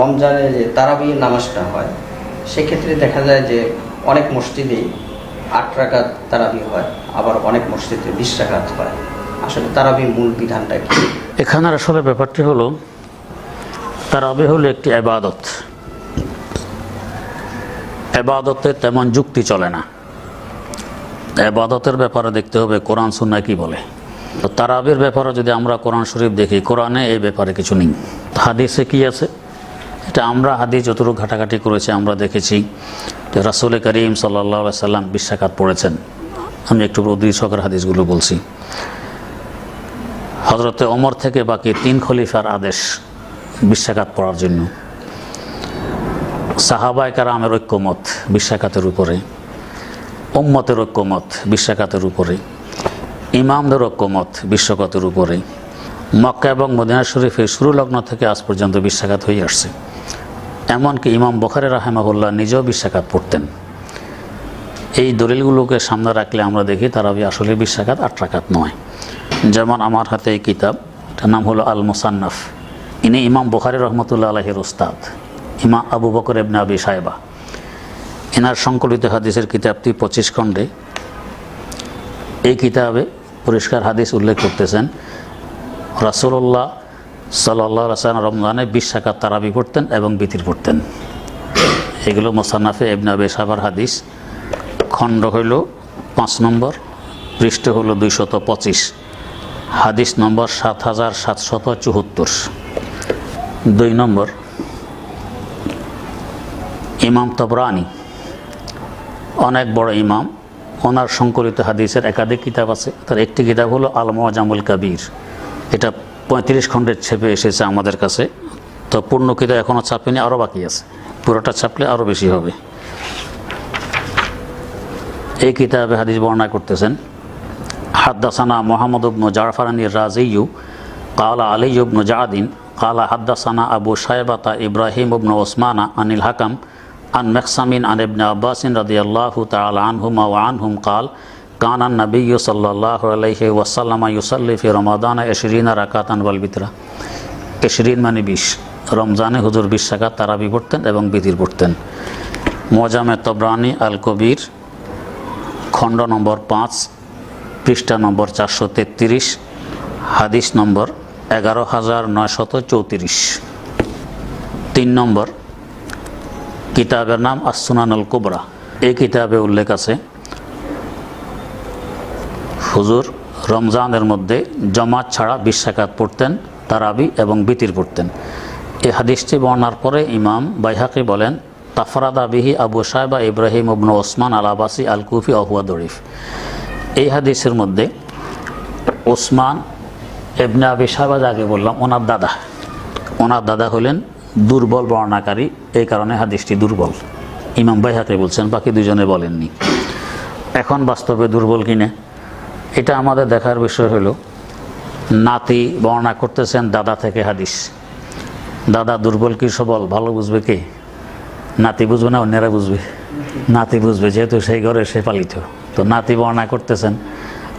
রমজানে যে তারাবি নামাজটা হয়, সেক্ষেত্রে দেখা যায় যে অনেক মসজিদেই আট রাকাত তারাবি হয়, আবার অনেক মসজিদে বিশ রাকাত হয়। আসলে তারাবি মূল বিধানটা কি? এখানের আসলে ব্যাপারটি হলো তারাবি হলো একটি এবাদত এবাদতে তেমন যুক্তি চলে না। এবাদতের ব্যাপারে দেখতে হবে কোরআন সুন্না কি বলে। তো তারাবির ব্যাপারে যদি আমরা কোরআন শরীফ দেখি, কোরআনে এই ব্যাপারে কিছু নেই। হাদিসে কি আছে? এটা আমরা হাদিস যতটুকু ঘাটাঘাটি করেছি, আমরা দেখেছি যে রাসুল করিম সাল্লা সাল্লাম বিশ্বাকাত পড়েছেন। আমি একটু উদ্দীর সকের হাদিসগুলো বলছি। হজরতে ওমর থেকে বাকি তিন খলিফার আদেশ বিশ্বাকাত পড়ার জন্য। সাহাবায় কারামের ঐক্যমত বিশ্বাকাতের উপরে ওম্মতের ঐক্যমত বিশ্বাকাতের উপরে, ইমামদের ঐক্যমত বিশ্বকাতের উপরে। মক্কা এবং মদিনা শরীফের শুরু লগ্ন থেকে আজ পর্যন্ত বিশ্বাকাত হয়ে আসছে। এমনকি ইমাম বখারে রাহেমাহুল্লাহ নিজেও বিশ্বাকাত পড়তেন। এই দলিলগুলোকে সামনে রাখলে আমরা দেখি তারাবি আসলে বিশ্বাকাত আট রাকাত নয়। যেমন আমার হাতে এই কিতাব, এটার নাম হলো আল মুসান্নাফ ইনি ইমাম বুখারি রহমতুল্লাহ আলহের উস্তাদ ইমা আবু বকর এবনে আবি সাহেবা এনার সংকলিত হাদিসের কিতাবটি পঁচিশ খণ্ডে। এই কিতাবে পরিষ্কার হাদিস উল্লেখ করতেছেন রাসুল্লাহ সাল্লাহ রাসায়ন রমজানে বিশ শাখাত তারাবি পড়তেন এবং বিতির পড়তেন। এগুলো মোসান্নাফে এবনে আবি সাহেবার হাদিস। খণ্ড হইল পাঁচ নম্বর, পৃষ্ঠ হলো দুইশত পঁচিশ। হাদিস নম্বর সাত হাজার সাতশত চুয়াত্তর। দুই নম্বর, ইমাম তবরানি, অনেক বড় ইমাম। ওনার সংকলিত হাদিসের একাধিক কিতাব আছে। তার একটি কিতাব হলো আল মোয়াজামুল কাবির। এটা পঁয়ত্রিশ খণ্ডের ছেপে এসেছে আমাদের কাছে। তো পূর্ণ কিতা এখনও ছাপেনি আরও বাকি আছে। পুরোটা ছাপলে আরও বেশি হবে। এই কিতাবে হাদিস বর্ণনা করতেছেন, হাদ্দাসানা মোহাম্মদ উবনু জাফরানির রাজিউ কালা আলী উবনু জাহাদিন কালা হাদ্দাসানা আবু সাহেবাতা ইব্রাহিম উবনু ওসমানা আনিল হাকাম, আন মেকসামিন আন ইবনে আব্বাসিন রাজি আল্লাহ তাল আনহুম আনহুম কাল কানান নবী সাল্লাহ আলহি ওয়াসাল্লামা ইউসাল্লিফি রমাদান এশরিনা রাকাতান বালবিতরা এশরিন মানে বিশ। রমজানে হুজুর বিশ শাখা তারাবি পড়তেন এবং বিধির পড়তেন। মজামে তবরানি আল কবির খণ্ড নম্বর পাঁচ, পৃষ্ঠা নম্বর চারশো তেত্রিশ, হাদিস নম্বর এগারো হাজার নয়শত চৌত্রিশ। তিন নম্বর, কিতাবের নাম আসুনানুল কুবরা। এই কিতাবে উল্লেখ আছে হুজুর, রমজানের মধ্যে জমাত ছাড়া বিশ্বাকাত পড়তেন, তারাবি এবং বিতির পড়তেন। এই হাদিসটি বর্ণার পরে ইমাম বাইহাকি বলেন, তাফরাদা বিহি আবু সাহেবা ইব্রাহিম উবনু ওসমান আল আবাসি আল কুফি অহুয়া দরিফ। এই হাদিসের মধ্যে ওসমান এবনে আবি সাহেবা আগে বললাম, ওনার দাদা। ওনার দাদা হলেন দুর্বল বর্ণাকারী, এই কারণে হাদিসটি দুর্বল। ইমাম বাইহাকে বলছেন, বাকি দুজনে বলেননি। এখন বাস্তবে দুর্বল কিনে? এটা আমাদের দেখার বিষয় হলো, নাতি বর্ণনা করতেছেন দাদা থেকে হাদিস। দাদা দুর্বল কি সবল? ভালো বুঝবে কে? নাতি বুঝবে না অন্যেরা বুঝবে? নাতি বুঝবে, যেহেতু সেই ঘরে সে পালিত। তো নাতি বর্ণনা করতেছেন,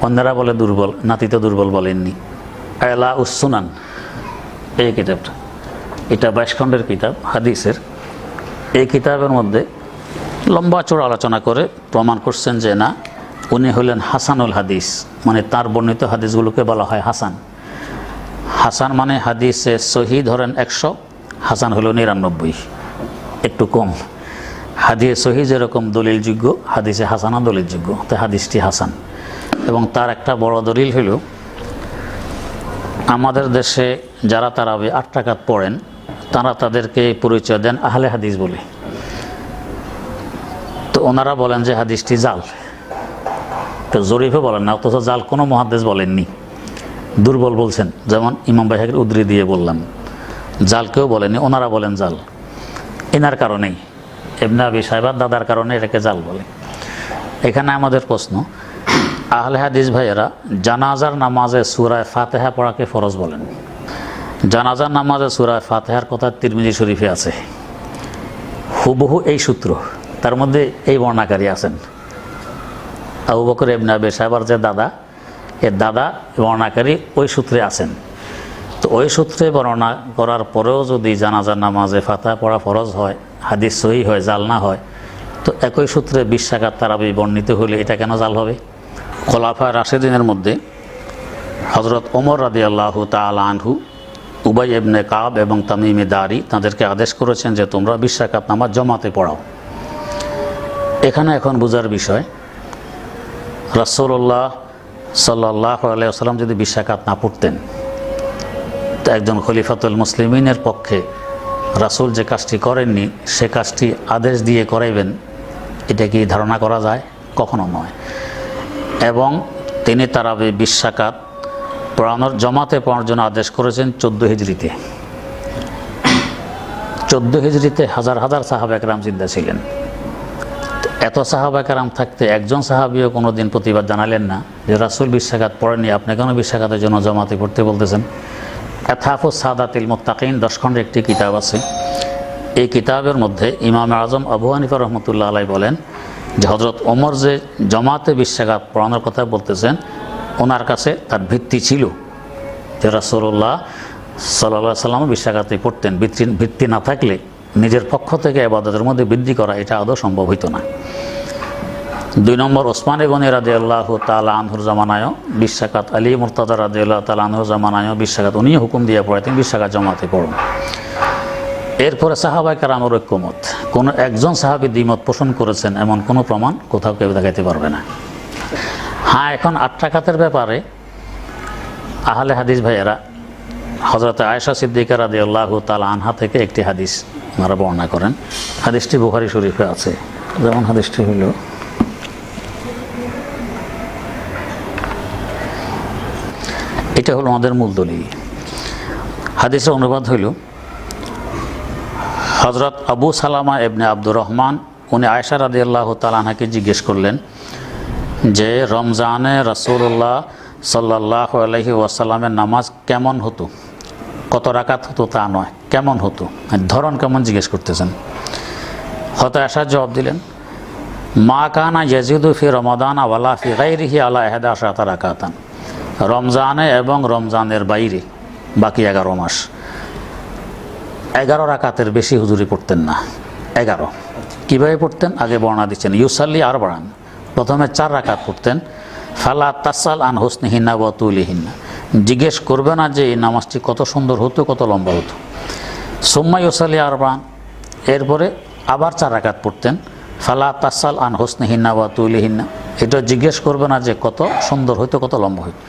অন্যরা বলে দুর্বল, নাতি তো দুর্বল বলেননি। এলা উসুনান এই কিতাবটা। এটা বাইশ খণ্ডের কিতাব, হাদিসের। এই কিতাবের মধ্যে লম্বা চড়া আলোচনা করে প্রমাণ করছেন যে না উনি হলেন হাসানুল হাদিস মানে তার বর্ণিত হাদিসগুলোকে বলা হয় হাসান। হাসান মানে হাদিসে সহি ধরেন একশো, হাসান হলো নিরানব্বই, একটু কম। হাদিয়ে সহি যেরকম দলিলযোগ্য, হাদিসে হাসানা দলিলযোগ্য, তাই হাদিসটি হাসান। এবং তার একটা বড় দলিল হল আমাদের দেশে যারা তারাবে আট টাকাত পড়েন, তারা তাদেরকে পরিচয় দেন আহলে হাদিস বলে। তো ওনারা বলেন যে হাদিসটি জাল। তো জরিফে বলেন না, অথচ জাল কোনো মহাদেশ বলেননি। দুর্বল বলছেন, যেমন ইমাম বাহিকের উদ্রি দিয়ে বললাম, জালকেও বলেনি, ওনারা বলেন জাল। এনার কারণেই এমনি আবি সাহেবার দাদার কারণে এটাকে জাল বলে। এখানে আমাদের প্রশ্ন, আহলে হাদিস ভাইয়েরা জানাজার নামাজে সুরায় ফাতেহা পড়াকে ফরজ বলেন। জানাজার নামাজে সুরায় ফাতেহার কথা তিরমিজি শরীফে আছে। হুবহু এই সূত্র, তার মধ্যে এই বর্ণাকারী আছেন। আবু বকর এবনে আবি সাহেবার যে দাদা এর দাদা বর্ণাকারী ওই সূত্রে আছেন। তো ওই সূত্রে বর্ণনা করার পরেও যদি জানাজার নামাজে ফাতা পড়া ফরজ হয়, হাদিস সহি হয়, জাল না হয়, তো একই সূত্রে বিশ টাকার তারাবি বর্ণিত হলে এটা কেন জাল হবে? খোলাফা রাশেদিনের মধ্যে হজরত ওমর রাদি আল্লাহ তালা আনহু, উবাই এবনে কাব এবং তামিমে দারি তাদেরকে আদেশ করেছেন যে তোমরা বিশ টাকাত নামাজ জমাতে পড়াও। এখানে এখন বোঝার বিষয় রাসৌল্লাহ সাল্লাহ আলাইসাল্লাম যদি বিশ্বাকাত না পড়তেন, তো একজন খলিফাতুল মুসলিমিনের পক্ষে রাসূল যে কাজটি করেননি, সে কাজটি আদেশ দিয়ে করাইবেন, এটা কি ধারণা করা যায়? কখনো নয়। এবং তিনি তারাবি বিশ্বাকাত পড়ানোর, জমাতে পড়ানোর জন্য আদেশ করেছেন চোদ্দ হিজড়িতে। চোদ্দ হিজড়িতে হাজার হাজার সাহাবা একরাম জিন্দা ছিলেন। এত সাহাবা একরাম থাকতে একজন সাহাবিও কোনো দিন প্রতিবাদ জানালেন না যে, রাসুল বিশ্বাঘাত পড়েনি আপনি কেন বিশ্বাঘাতের জন্য জমাতে পড়তে বলতেছেন? এথাফুস সাদাতিল মোত্তাকিন, দশ খণ্ডের একটি কিতাব আছে। এই কিতাবের মধ্যে ইমাম আজম আবু হানিফা রহমতুল্লাহ আলাই বলেন যে হজরত ওমর যে জমাতে বিশ্বাঘাত পড়ানোর কথা বলতেছেন, ওনার কাছে তার ভিত্তি ছিল যে রাসুল্লাহ সাল্লাহ সাল্লাম বিশ্বাঘাতে পড়তেন। ভিত্তি ভিত্তি না থাকলে নিজের পক্ষ থেকে আবাদতের মধ্যে বৃদ্ধি করা এটা আদৌ সম্ভব হইতো না। দুই নম্বর ওসমান গনি রাজে আল্লাহ তালা আনহুর জামানায় বিশ্বাকাত, আলী মুরতাদা রাজে আল্লাহ তালা আনহুর জামানায় বিশ্বাকাত উনি হুকুম দিয়ে পড়াতেন বিশ্বাকাত জমাতে পড়ুন। এরপরে সাহাবাই কারামের ঐক্যমত, কোনো একজন সাহাবি দ্বিমত পোষণ করেছেন এমন কোনো প্রমাণ কোথাও কেউ দেখাইতে পারবে না। হ্যাঁ এখন আট টাকাতের ব্যাপারে আহলে হাদিস ভাইয়েরা হজরত আয়েশা সিদ্দিকা রাদি আল্লাহ তালা আনহা থেকে একটি হাদিস ওনারা বর্ণনা করেন। হাদিসটি বুখারি শরীফে আছে। যেমন হাদিসটি হইল এটা হলো আমাদের মূল দলিল। হাদিসের অনুবাদ হইল হজরত আবু সালামা এবনে আব্দুর রহমান, উনি আয়সা রাদি আল্লাহ তালাহাকে জিজ্ঞেস করলেন যে, রমজানে রসুল্লাহ সাল্লাহ আলহি ওয়াসাল্লামের নামাজ কেমন হতো? কত রাকাত হতো তা নয়, কেমন হতো? ধরন কেমন জিজ্ঞেস করতেছেন। হয়তো আশার জবাব দিলেন মা কানা ইয়াজিদু ফি রমাদান ওয়ালা ফি গাইরিহি আলা এহেদা আশাত রাকাতান রমজানে এবং রমজানের বাইরে বাকি এগারো মাস। এগারো রাকাতের বেশি হুজুরি পড়তেন না। এগারো। কীভাবে পড়তেন? আগে বর্ণনা দিচ্ছেন। ইউসাল্লি আর বাড়ান। প্রথমে চার রাকাত পড়তেন। ফালা তাসাল আন হোসনিহিনা বা তুলিহিনা জিজ্ঞেস করবে না যে এই নামাজটি কত সুন্দর হতো, কত লম্বা হতো। সোম্মা ইউসাল্লি আর বাড়ান। এরপরে আবার চার রাকাত পড়তেন। ফালা তাসাল আন হোসনিহিনা বা তুলিহিনা এটা জিজ্ঞেস করবে না যে কত সুন্দর হইতো, কত লম্বা হইতো।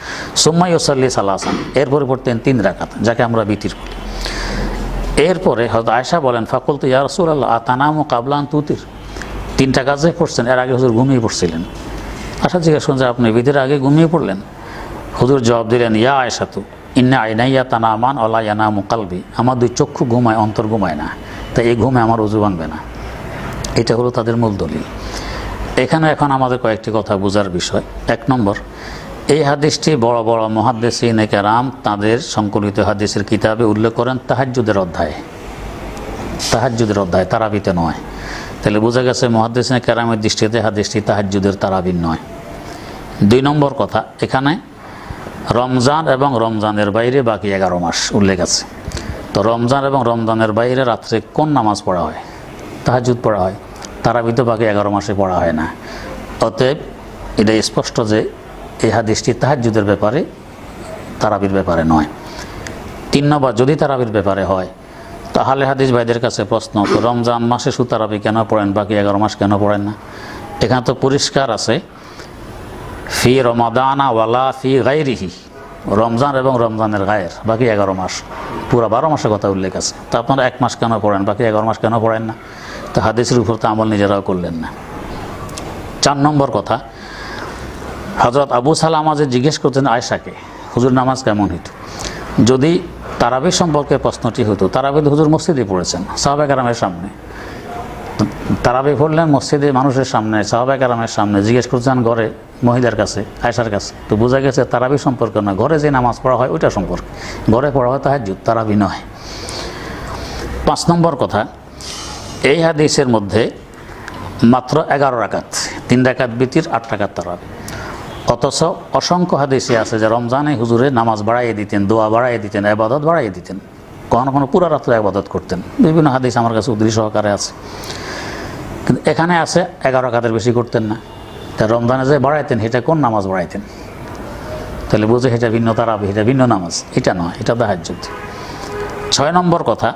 সোম্মা ইউসাল্লি সালাসান, এর পড়তেন তিন রাকাত, যাকে আমরা বিতির বলি। এরপরে হয়তো আয়সা বলেন ফাকুল তো ইয়া রসুল আল্লাহ আতানাম ও কাবলান তুতির? তিনটা কাজে পড়ছেন, এর আগে হুজুর ঘুমিয়ে পড়ছিলেন। আশা জিজ্ঞেস করুন যে আপনি বিধির আগে ঘুমিয়ে পড়লেন? হুজুর জবাব দিলেন, ইয়া আয়সা তু ইন্না আইনাইয়া তানামান অলা ইয়ানা মুকালবি আমার দুই চক্ষু ঘুমায়, অন্তর ঘুমায় না। তাই এই ঘুমে আমার উজু ভাঙবে না। এটা হলো তাদের মূল দলিল। এখানে এখন আমাদের কয়েকটি কথা বোঝার বিষয়। এক নম্বর, এই হাদিসটি বড় বড় মহাদ্দেশিন কেরাম তাদের সংকলিত হাদিসের কিতাবে উল্লেখ করেন তাহাজ্জুদের অধ্যায়। তাহাজ্জুদের অধ্যায়, তারাবিতে নয়। তাহলে বোঝা গেছে মহাদ্দেশিন কেরামের দৃষ্টিতে হাদিসটি তাহাজ্জুদের তারাবিন নয়। দুই নম্বর কথা, এখানে রমজান এবং রমজানের বাইরে বাকি এগারো মাস উল্লেখ আছে। তো রমজান এবং রমজানের বাইরে রাত্রে কোন নামাজ পড়া হয়? তাহাজুদ পড়া হয়। তারাবিতে বাকি এগারো মাসে পড়া হয় না। অতএব এটা স্পষ্ট যে এই হাদিসটি তাহাজুদের ব্যাপারে, তারাবির ব্যাপারে নয়। তিন নম্বর, যদি তারাবির ব্যাপারে হয়, তাহলে হাদিস ভাইদের কাছে প্রশ্ন তো রমজান মাসে সুতারাবি কেন পড়েন, বাকি এগারো মাস কেন পড়েন না? এখানে তো পরিষ্কার আছে, ফি রমাদানা ওয়ালা ফি গাইরিহি রমজান এবং রমজানের গায়ের, বাকি এগারো মাস। পুরো বারো মাসের কথা উল্লেখ আছে। তা আপনারা এক মাস কেন পড়েন? বাকি এগারো মাস কেন পড়েন না? তো হাদিসের উপর তো আমল নিজেরাও করলেন না। চার নম্বর কথা হজরত আবু সালামা যে জিজ্ঞেস করতেন আয়সাকে হুজুর নামাজ কেমন হইত? যদি তারাবি সম্পর্কে প্রশ্নটি হতো তারাবিদ হুজুর মসজিদে পড়েছেন, সাহাবে কারামের সামনে। তারাবি পড়লেন মসজিদে মানুষের সামনে, সাহাবে কারামের সামনে, জিজ্ঞেস করছেন ঘরে মহিলার কাছে আয়সার কাছে। তো বোঝা গেছে তারাবি সম্পর্কে না। ঘরে যে নামাজ পড়া হয় ওইটা সম্পর্কে। ঘরে পড়া হয় তাহার তারাবি নয়। পাঁচ নম্বর কথা, এই হাদিসের মধ্যে মাত্র এগারো রাকাত, তিন রাকাত বিতির, আট রাকাত তারাবি। অথচ অসংখ্য হাদিসে আছে যে রমজানে হুজুরে নামাজ বাড়াইয়ে দিতেন, দোয়া বাড়াইয়ে দিতেন আবাদত বাড়াইয়ে দিতেন। কখনো কখনো পুরো রাত্রে আবাদত করতেন। বিভিন্ন হাদিস আমার কাছে উদ্দৃশ্য সহকারে আছে। কিন্তু এখানে আছে এগারো কাতের বেশি করতেন না। তা রমজানে যে বাড়াইতেন সেটা কোন নামাজ বাড়াইতেন? তাহলে বুঝে সেটা ভিন্ন তারাবি এটা ভিন্ন নামাজ। এটা নয়, এটা দাহাজ্জুদ ছয় নম্বর কথা,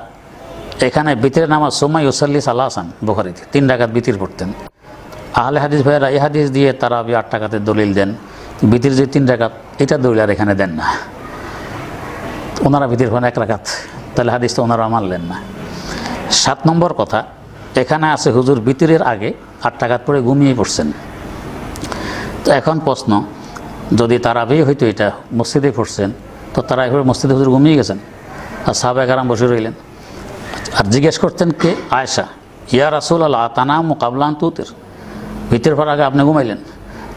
এখানে বিতির নামাজ সোমাই ওসাল্লি সাল্লাহ আসান বোখারিতে, তিন ডাকাত বিতির পড়তেন। আহলে হাদিস ভাইয়েরা এই হাদিস দিয়ে তারা আট টাকাতে দলিল দেন। বিতির যে তিন ডাকাত এটা দলিল আর এখানে দেন না। ওনারা বিতির হন এক রাকাত, তাহলে হাদিস তো ওনারা মানলেন না। সাত নম্বর কথা, এখানে আছে হুজুর বিতিরের আগে আট টাকাত পরে ঘুমিয়ে পড়ছেন। তো এখন প্রশ্ন, যদি তারাবি হইতো এটা মসজিদে পড়ছেন, তো তারা এভাবে মসজিদে হুজুর ঘুমিয়ে গেছেন? আর সাহাবায়ে কারাম বসে রইলেন। আর জিজ্ঞেস করতেন কে? আয়সা ইয়া রাসুল আল্লাহ তানা মোকাবলান তুতের। ভিতর পর আগে আপনি ঘুমাইলেন।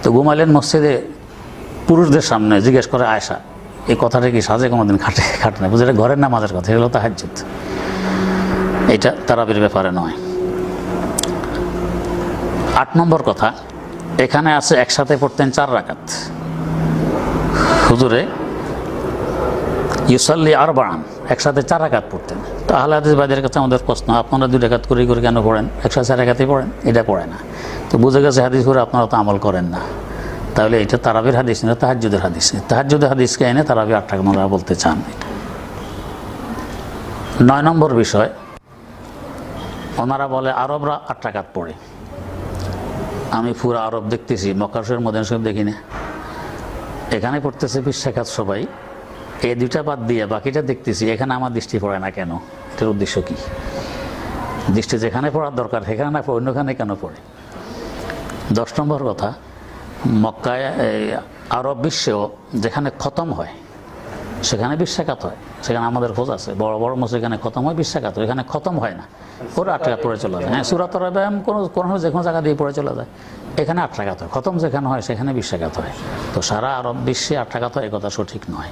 তো ঘুমাইলেন মসজিদে পুরুষদের সামনে, জিজ্ঞেস করে আয়সা এই কথাটা কি সাজে কোনোদিন খাটে খাটে না? বুঝে এটা ঘরের নামাজের কথা, এগুলো তাহাজ্জুদ। এটা তারাবির ব্যাপারে নয়। আট নম্বর কথা এখানে আছে একসাথে পড়তেন চার রাকাত। হুজুরে, ইউসাল্লি আর বাড়ান একসাথে চার রাকাত পড়তেন। তো আহলে হাদিসবাদের কাছে আমাদের প্রশ্ন, আপনারা দুই রাকাত করে করে কেন পড়েন? একসাথে চার রাকাতই পড়েন? এটা পড়ে না। তো বুঝে গেছে হাদিস করে আপনারা তো আমল করেন না। তাহলে এটা তারাবির হাদিস না, তাহাজ্জুদের হাদিস তাহাজ্জুদের হাদিসকে এনে তারাবি আট টাকা ওনারা বলতে চান। নয় নম্বর বিষয়, ওনারা বলে আরবরা আট টাকাত পড়ে। আমি পুরো আরব দেখতেছি মক্কাশের মদিনা শরীফ দেখি না এখানে পড়তেছে বিশ্বাখাত সবাই। এই দুইটা বাদ দিয়ে বাকিটা দেখতেছি, এখানে আমার দৃষ্টি পড়ে না কেন? এটার উদ্দেশ্য কি? দৃষ্টি যেখানে পড়ার দরকার, সেখানে না পড়ে, অন্যখানে কেন পড়ে? দশ নম্বর কথা, মক্কায় আরব বিশ্বেও যেখানে খতম হয়, সেখানে বিশ্বাখাত হয়। সেখানে আমাদের খোঁজ আছে। বড় বড় মসজিদ এখানে খতম হয় বিশ্বাঘাত এখানে খতম হয় না। ওরা আট টাকা পড়ে চলে যায়। হ্যাঁ সুরাত ব্যায়াম কোনো কোনো যে কোনো জায়গা দিয়ে পড়ে চলে যায়। এখানে আট টাকা হয় খতম যেখানে হয়, সেখানে বিশ্বাঘাত হয়। তো সারা আরব বিশ্বে আট টাকা হয় এ কথা সঠিক নয়।